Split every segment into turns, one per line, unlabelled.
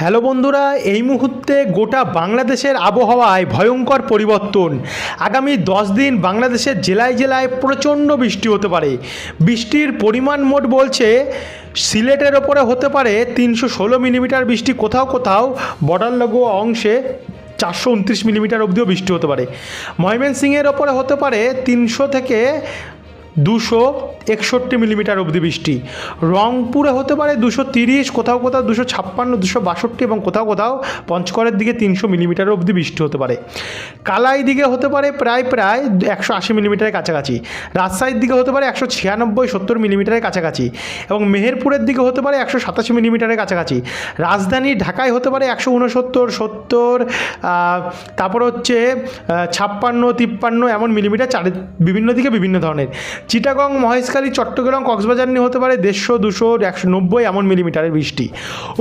Hello বন্ধুরা, এই মুহূর্তে গোটা বাংলাদেশের আবহাওয়ায় ভয়ঙ্কর পরিবর্তন। আগামী দশ দিন বাংলাদেশের জেলায় জেলায় প্রচণ্ড বৃষ্টি হতে পারে। বৃষ্টির পরিমাণ মোট বলছে, সিলেটের ওপরে হতে পারে তিনশো ষোলো মিলিমিটার বৃষ্টি, কোথাও কোথাও বর্ডার লাগোয়া অংশে চারশো উনত্রিশ মিলিমিটার অবধিও বৃষ্টি হতে পারে। ময়মনসিংহের ওপরে হতে পারে তিনশো থেকে দুশো একষট্টি মিলিমিটার অবধি বৃষ্টি। রংপুরে হতে পারে দুশো তিরিশ, কোথাও কোথাও দুশো ছাপ্পান্ন, দুশো বাষট্টি এবং কোথাও কোথাও পঞ্চগড়ের দিকে তিনশো মিলিমিটার অবধি বৃষ্টি হতে পারে। কালাই দিকে হতে পারে প্রায় প্রায় একশো আশি মিলিমিটারের কাছাকাছি। রাজশাহীর দিকে হতে পারে একশো ছিয়ানব্বই, সত্তর মিলিমিটারের কাছাকাছি এবং মেহেরপুরের দিকে হতে পারে একশো সাতাশি মিলিমিটারের কাছাকাছি। রাজধানী ঢাকায় হতে পারে একশো উনসত্তর, সত্তর তারপর হচ্ছে ছাপ্পান্ন, তিপ্পান্ন এমন মিলিমিটার চারি বিভিন্ন দিকে বিভিন্ন ধরনের। চিটাগং, মহেশখালী, চট্টগ্রাম, কক্সবাজার নিয়ে হতে পারে দেড়শো, দুশো, একশো নব্বই এমন মিলিমিটারের বৃষ্টি।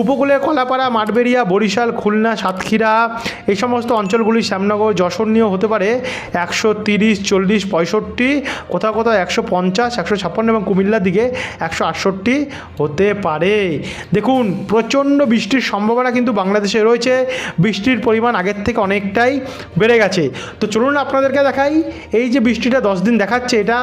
উপকূলে কলাপাড়া, মাঠবেড়িয়া, বরিশাল, খুলনা, সাতক্ষীরা এই সমস্ত অঞ্চলগুলি শ্যামনগর, যশোর নিয়েও হতে পারে একশো তিরিশ, চল্লিশ, পঁয়ষট্টি, কোথাও কোথাও একশো পঞ্চাশ, একশো ছাপ্পান্ন এবং কুমিল্লার দিকে একশো আটষট্টি হতে পারে। দেখুন, প্রচণ্ড বৃষ্টির সম্ভাবনা কিন্তু বাংলাদেশে রয়েছে। বৃষ্টির পরিমাণ আগের থেকে অনেকটাই বেড়ে গেছে। তো চলুন আপনাদেরকে দেখাই, এই যে বৃষ্টিটা দশ দিন দেখাচ্ছে, এটা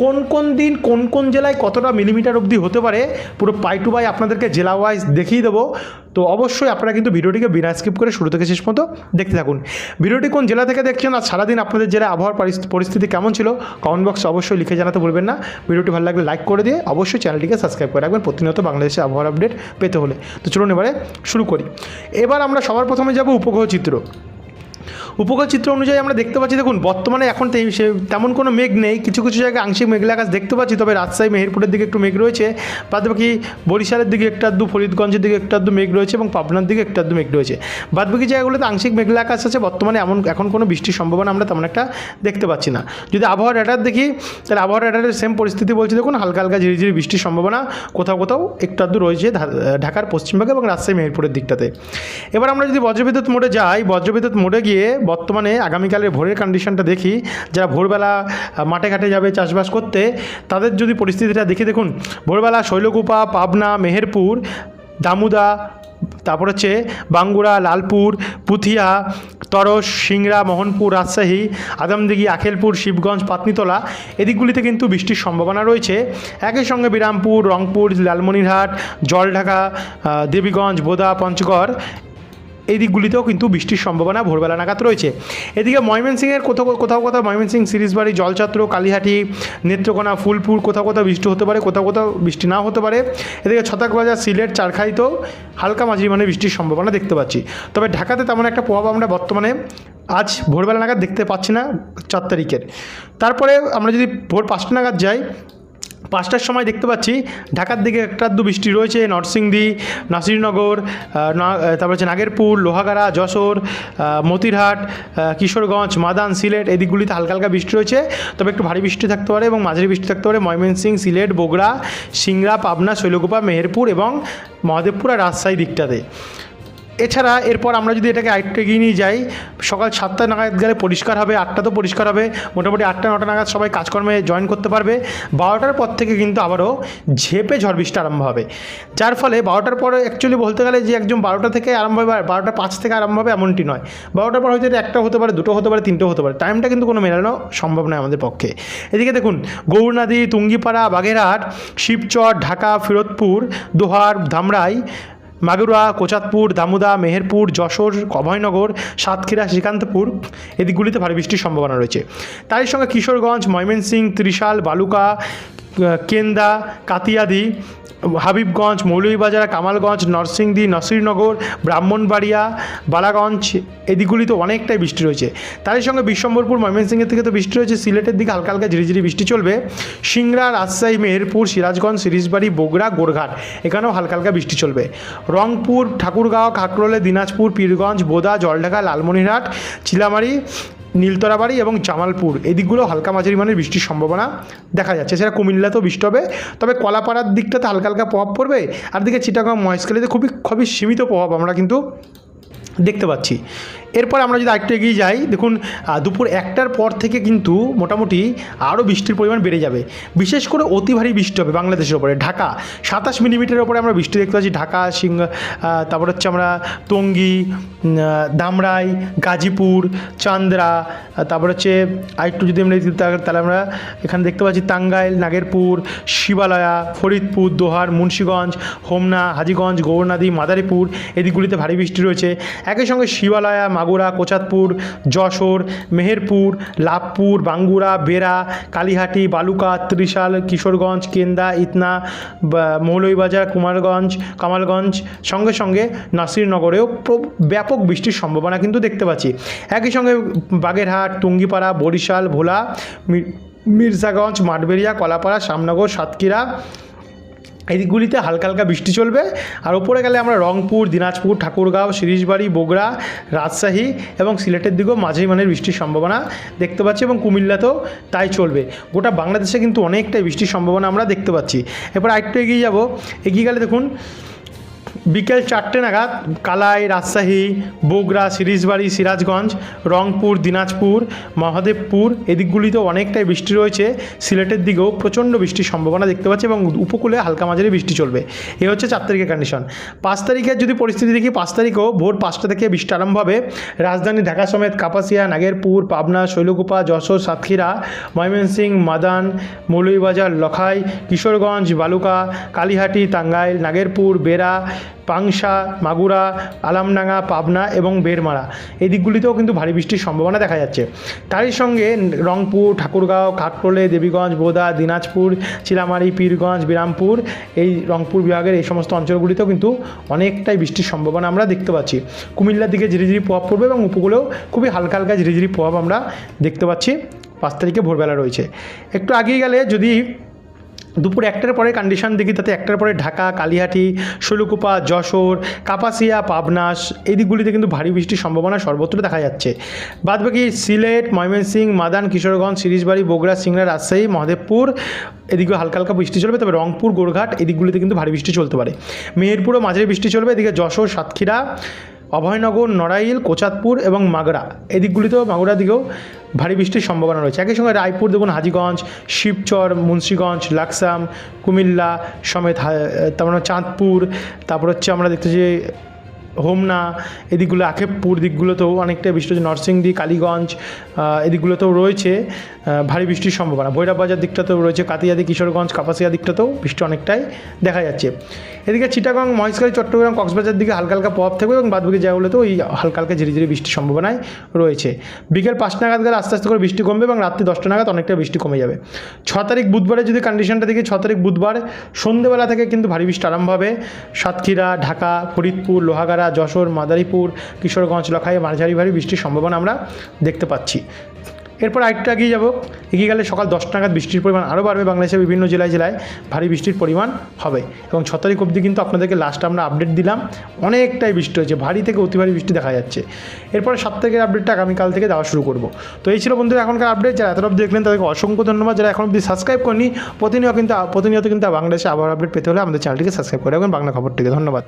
কোন কোন কোন দিন কোন কোন জেলায় কতটা মিলিমিটার অবধি হতে পারে, পুরো পাই টু বাই আপনাদেরকে জেলা ওয়াইজ দেখিয়ে দেবো। তো অবশ্যই আপনারা কিন্তু ভিডিওটিকে বিনা স্কিপ করে শুরু থেকে শেষ পর্যন্ত দেখতে থাকুন। ভিডিওটি কোন জেলা থেকে দেখছেন আর সারাদিন আপনাদের জেলায় আবহাওয়ার পরিস্থিতি- কেমন ছিল কমেন্ট বক্সে অবশ্যই লিখে জানাতে ভুলবেন না। ভিডিওটি ভালো লাগলে লাইক করে দিয়ে অবশ্যই চ্যানেলটিকে সাবস্ক্রাইব করে রাখবেন প্রতিনিয়ত বাংলাদেশের আবহাওয়ার আপডেট পেতে হলে। তো চলুন এবারে শুরু করি। এবার আমরা সবার প্রথমে যাব উপগ্রহ চিত্র। উপগ্রহ চিত্র অনুযায়ী আমরা দেখতে পাচ্ছি, দেখুন, বর্তমানে এখন তেমন কোনো মেঘ নেই, কিছু কিছু জায়গায় আংশিক মেঘলা আকাশ দেখতে পাচ্ছি, তবে রাজশাহী, মেহেরপুরের দিকে একটু মেঘ রয়েছে বাদ বাকি বরিশালের দিকে একটা আধটু ফরিদগঞ্জের দিকে একটা আধটু মেঘ রয়েছে এবং পাবনার দিকে একটা আধটু মেঘ রয়েছে। বাদ বাকি জায়গাগুলোতে আংশিক মেঘলা আকাশ আছে, বর্তমানে এমন, এখন কোনো বৃষ্টির সম্ভাবনা আমরা তেমন একটা দেখতে পাচ্ছি না। যদি আবহাওয়া রেডার দেখি, তাহলে আবহাওয়া রেডারের সেম পরিস্থিতি বলছে, দেখুন, হালকা হালকা ঝিরিঝিরি বৃষ্টির সম্ভাবনা, কোথাও কোথাও একটু আধটু রয়েছে ঢাকার পশ্চিমবঙ্গে এবং রাজশাহী, মেহেরপুরের দিকটাতে। এবার আমরা যদি বজ্রবিদ্যুৎ মোড়ে যাই, বজ্রবিদ্যুৎ মোড়ে গিয়ে বর্তমানে আগামীকালের ভোরের কন্ডিশনটা দেখি। যারা ভোরবেলা মাঠে ঘাটে যাবে চাষবাস করতে, তাদের যদি পরিস্থিতিটা দেখি, দেখুন, ভোরবেলা শৈলকুপা, পাবনা, মেহেরপুর, দামুদা, তারপর হচ্ছে বাঙ্গুড়া, লালপুর, পুথিয়া, তরস, সিংড়া, মোহনপুর, রাজশাহী, আদমদিঘি আখেলপুর শিবগঞ্জ পাতনিতলা এদিকগুলিতে কিন্তু বৃষ্টির সম্ভাবনা রয়েছে। একই সঙ্গে বিরামপুর, রংপুর, লালমনিরহাট, জলঢাকা দেবীগঞ্জ, বোদা, পঞ্চগড় এই দিকগুলিতেও কিন্তু বৃষ্টির সম্ভাবনা ভোরবেলা নাগাদ রয়েছে। এদিকে ময়মনসিংহের কোথাও কোথাও কোথাও ময়মনসিংহ সিরিজবাড়ি, জলছত্র, কালীহাটি, নেত্রকোনা, ফুলপুর কোথাও কোথাও বৃষ্টি হতে পারে, কোথাও কোথাও বৃষ্টি নাও হতে পারে। এদিকে ছতাকবাজার সিলেট চারখাইতেও হালকা মাঝি মানে বৃষ্টির সম্ভাবনা দেখতে পাচ্ছি। তবে ঢাকাতে তেমন একটা প্রভাব আমরা বর্তমানে আজ ভোরবেলা নাগাদ দেখতে পাচ্ছি না চার তারিখের। তারপরে আমরা যদি ভোর পাঁচটা নাগাদ যাই পাঁচটার সময় দেখতে পাচ্ছি, ঢাকার দিকে একটা দু বৃষ্টি রয়েছে, নরসিংদী, নাসিরনগর তারপর হচ্ছে নাগেরপুর, লোহাগাড়া, যশোর মতিরহাট কিশোরগঞ্জ, মাদান, সিলেট, এই দিকগুলিতে হালকা হালকা বৃষ্টি রয়েছে। তবে একটু ভারী বৃষ্টি থাকতে পারে এবং মাঝারি বৃষ্টি থাকতে পারে ময়মনসিংহ সিলেট, বগুড়া, সিংড়া, পাবনা, শৈলকুপা, মেহেরপুর এবং মহাদেবপুর আর রাজশাহী দিকটাতে। এছাড়া এরপর আমরা যদি এটাকে আরেকটু এগিয়ে নিয়ে যাই, সকাল সাতটা নাগাদ গেলে পরিষ্কার হবে, আটটা তো পরিষ্কার হবে, মোটামুটি আটটা নটা নাগাদ সবাই কাজকর্মে জয়েন করতে পারবে। বারোটার পর থেকে কিন্তু আবারও ঝেপে ঝড় বৃষ্টি আরম্ভ হবে। যার ফলে বারোটার পরে অ্যাকচুয়ালি বলতে গেলে যে একজন বারোটা থেকে আরম্ভ হবে বারোটা পাঁচ থেকে আরম্ভ হবে এমনটি নয়। বারোটার পর হয়তো একটা হতে পারে, দুটো হতে পারে তিনটেও হতে পারে। টাইমটা কিন্তু কোনো মেলানো সম্ভব নয় আমাদের পক্ষে। এদিকে দেখুন, গৌরনদী, তুঙ্গিপাড়া, বাগেরহাট, শিবচর, ঢাকা, ফিরোজপুর, দোহার, ধামরাই মাগুরা কোচাতপুর দামুদা, মেহেরপুর, যশোর, অভয়নগর, সাতক্ষীরা, শ্রীকান্তপুর এদিকগুলিতে ভারী বৃষ্টির সম্ভাবনা রয়েছে। তারই সঙ্গে কিশোরগঞ্জ, ময়মনসিংহ, ত্রিশাল, বালুকা কেন্দা, কাতিয়াদি হাবিবগঞ্জ, মৌলভীবাজার, কামালগঞ্জ, নরসিংদী, নসিরনগর, ব্রাহ্মণবাড়িয়া, বালাগঞ্জ এদিকগুলিতে অনেকটাই বৃষ্টি রয়েছে। তারই সঙ্গে বিশ্বম্বরপুর ময়মনসিংহের থেকে তো বৃষ্টি রয়েছে, সিলেটের দিকে হালকা হালকা ঝিরিঝিরি বৃষ্টি চলবে। সিংড়া, রাজশাহী, মেহেরপুর, সিরাজগঞ্জ, সিরিজবাড়ি, বগুড়া গোরঘাট এখানেও হালকা হালকা বৃষ্টি চলবে। রংপুর, ঠাকুরগাঁও, কাকরোলে, দিনাজপুর, পীরগঞ্জ, বোদা, জলঢাকা, লালমনিরহাট, চিলামারি নীলতরাবাড়ি এবং জামালপুর। এদিকগুলো দিকগুলো হালকা মাঝারি মানের বৃষ্টির সম্ভাবনা দেখা যাচ্ছে। সেটা কুমিল্লাতেও বৃষ্টি হবে, তবে কলাপাড়ার দিকটাতে হালকা হালকা প্রভাব পড়বে। আর দিকে চিটাগাং মহেশখালীতে খুবই খুবই সীমিত প্রভাব আমরা কিন্তু দেখতে পাচ্ছি। এরপর আমরা যদি আরেকটু এগিয়ে যাই, দেখুন দুপুর একটার পর থেকে কিন্তু মোটামুটি আরও বৃষ্টির পরিমাণ বেড়ে যাবে। বিশেষ করে অতি ভারী বৃষ্টি হবে বাংলাদেশের ওপরে। ঢাকা, সাতাশ মিলিমিটারের ওপরে আমরা বৃষ্টি দেখতে পাচ্ছি। ঢাকা সিংহ তারপর হচ্ছে আমরা টঙ্গী ধামরাই গাজীপুর, চান্দ্রা তারপর হচ্ছে আরেকটু যদি আমরা তাহলে আমরা এখানে দেখতে পাচ্ছি টাঙ্গাইল, নাগেরপুর, শিবালয়া, ফরিদপুর, দোহার, মুন্সীগঞ্জ, হোমনা, হাজীগঞ্জ, গৌরনাদি, মাদারীপুর, এদিকগুলিতে ভারী বৃষ্টি রয়েছে। একই সঙ্গে শিবালয়া মাগুরা কোচাতপুর যশোর, মেহেরপুর, লাভপুর, বাঙ্গুরা, বেড়া, কালীহাটি, বালুকা, ত্রিশাল, কিশোরগঞ্জ, কেন্দা, ইতনা মৌলভীবাজার, কুমারগঞ্জ, কামালগঞ্জ, সঙ্গে সঙ্গে নাসিরনগরেও ব্যাপক বৃষ্টির সম্ভাবনা কিন্তু দেখতে পাচ্ছি। একই সঙ্গে বাগেরহাট, টুঙ্গিপাড়া, বরিশাল, ভোলা মির্জাগঞ্জ, মাঠবেড়িয়া, কলাপাড়া শ্যামনগর সাতক্ষীরা এই দিকগুলিতে হালকা হালকা বৃষ্টি চলবে। আর ওপরে গেলে আমরা রংপুর, দিনাজপুর, ঠাকুরগাঁও শিরিশবাড়ি বগুড়া, রাজশাহী এবং সিলেটের দিকেও মাঝে মানের বৃষ্টির সম্ভাবনা দেখতে পাচ্ছি এবং কুমিল্লাতেও তাই চলবে। গোটা বাংলাদেশে কিন্তু অনেকটাই বৃষ্টির সম্ভাবনা আমরা দেখতে পাচ্ছি। এরপর আরেকটু এগিয়ে যাব। এগিয়ে গেলে দেখুন বিকেল চারটে নাগাদ কালাই, রাজশাহী, বগুড়া, সিরিজবাড়ি, সিরাজগঞ্জ, রংপুর, দিনাজপুর, মহাদেবপুর এদিকগুলিতে অনেকটাই বৃষ্টি রয়েছে। সিলেটের দিকেও প্রচণ্ড বৃষ্টির সম্ভাবনা দেখতে পাচ্ছি এবং উপকূলে হালকা মাঝারি বৃষ্টি চলবে। এ হচ্ছে চার তারিখের কন্ডিশন পাঁচ তারিখের যদি পরিস্থিতি দেখি, পাঁচ তারিখেও ভোর পাঁচটা থেকে বৃষ্টি আরম্ভ হবে। রাজধানী ঢাকা সমেত কাপাসিয়া, নাগেরপুর, পাবনা, শৈলকুপা, যশোর, সাতক্ষীরা, ময়মনসিংহ, মাদান, মৌলভীবাজার, লখাই, কিশোরগঞ্জ, বালুকা, কালীহাটি, টাঙ্গাইল, নাগেরপুর, বেড়া পাংশা, মাগুরা, আলামডাঙ্গা, পাবনা এবং বেরমারা। এই দিকগুলিতেও কিন্তু ভারী বৃষ্টির সম্ভাবনা দেখা যাচ্ছে। তারই সঙ্গে রংপুর, ঠাকুরগাঁও খাটকোলে দেবীগঞ্জ, বোদা, দিনাজপুর, চিলামারি, পীরগঞ্জ, বিরামপুর এই রংপুর বিভাগের এই সমস্ত অঞ্চলগুলিতেও কিন্তু অনেকটাই বৃষ্টির সম্ভাবনা আমরা দেখতে পাচ্ছি। কুমিল্লার দিকে ঝিরিঝিরি প্রভাব পড়বে এবং উপকূলেও খুবই হালকা হালকা ঝিরিঝিরি প্রভাব আমরা দেখতে পাচ্ছি। পাঁচ তারিখে ভোরবেলা রয়েছে। একটু আগিয়ে গেলে যদি দুপুর একটার পরে কন্ডিশন দেখি, তাতে একটার পরে ঢাকা, কালিহাটি, শৈলকুপা, যশোর, কাপাসিয়া পাবনাস এই দিকগুলিতে কিন্তু ভারী বৃষ্টির সম্ভাবনা সর্বত্র দেখা যাচ্ছে। বাদবাকি সিলেট, ময়মনসিংহ, মাদান, কিশোরগঞ্জ, সিরিজবাড়ি, বগুড়া, সিংড়া, রাজশাহী, মহাদেবপুর, এদিকে হালকা হালকা বৃষ্টি চলবে, তবে রংপুর, গোরঘাট এদিকগুলিতে কিন্তু ভারী বৃষ্টি চলতে পারে। মেহেরপুরও মাঝারি বৃষ্টি চলবে, এদিকে যশোর, সাতক্ষীরা অভয়নগর, নড়াইল কোচাতপুর এবং মাগড়া এই দিকগুলিতেও মাগড়া দিকেও ভারী বৃষ্টির সম্ভাবনা রয়েছে। একই সঙ্গে রায়পুর, দেখুন, হাজিগঞ্জ, শিবচর, মুন্সীগঞ্জ, লাকসাম, কুমিল্লা, সমেত তারপর চাঁদপুর, তারপর হচ্ছে আমরা দেখতেছি হোমনা, এদিকগুলো আখেবপুর দিকগুলোতেও অনেকটা বৃষ্টি হচ্ছে নরসিংদী, কালীগঞ্জ এদিকগুলোতেও রয়েছে ভারী বৃষ্টির সম্ভাবনা। ভৈরব বাজার দিকটাতেও রয়েছে কাতিয়াদি কিশোরগঞ্জ, কাপাসিয়া দিকটাতেও বৃষ্টি অনেকটাই দেখা যাচ্ছে। এদিকে চিটাগং, মহেশখালী, চট্টগ্রাম, কক্সবাজার দিকে হালকা হালকা প্রভাব থাকবে এবং বাদবাকি জায়গাগুলোতেও ওই হালকা হালকা ঝিরিঝিরি বৃষ্টির সম্ভাবনায় রয়েছে। বিকেল পাঁচটা নাগাদ গেলে আস্তে আস্তে করে বৃষ্টি কমবে এবং রাত্রি দশটা নাগাদ অনেকটা বৃষ্টি কমে যাবে। ছ তারিখ বুধবারে যদি কন্ডিশনটা দেখি, ছ তারিখ বুধবার সন্ধ্যেবেলা থেকে কিন্তু ভারী বৃষ্টি আরম্ভ হবে। সাতক্ষীরা, ঢাকা, ফরিদপুর, লোহাগাড়া যশোর, মাদারীপুর, কিশোরগঞ্জ, লখাই, মাঝারি ভারী বৃষ্টির সম্ভাবনা আমরা দেখতে পাচ্ছি। এরপর আরেকটু এগিয়ে যাব। এগিয়ে গেলে সকাল দশটা নাগাদ বৃষ্টির পরিমাণ আরও বাড়বে। বাংলাদেশের বিভিন্ন জেলায় জেলায় ভারী বৃষ্টির পরিমাণ হবে। এবং ছ তারিখ অবধি কিন্তু আপনাদেরকে লাস্ট আমরা আপডেট দিলাম। অনেকটাই বৃষ্টি হয়েছে। ভারী থেকে অতি ভারী বৃষ্টি দেখা যাচ্ছে। এরপরে সাত তারিখের আপডেটটা আগামীকাল থেকে দেওয়া শুরু করব। তো এই ছিল বন্ধুরা এখনকার আপডেট যারা এত অবধি দেখলেন, তাদেরকে অসংখ্য ধন্যবাদ। যারা এখন অবধি সাবস্ক্রাইব করেনি প্রতিনিয়ত কিন্তু প্রতিনিয়ত কিন্তু বাংলাদেশে আবহাওয়ার আপডেট পেতে হলে আমাদের চ্যানেলটিকে সাবস্ক্রাইব করে রাখবেন। বাংলা খবরটিকে ধন্যবাদ।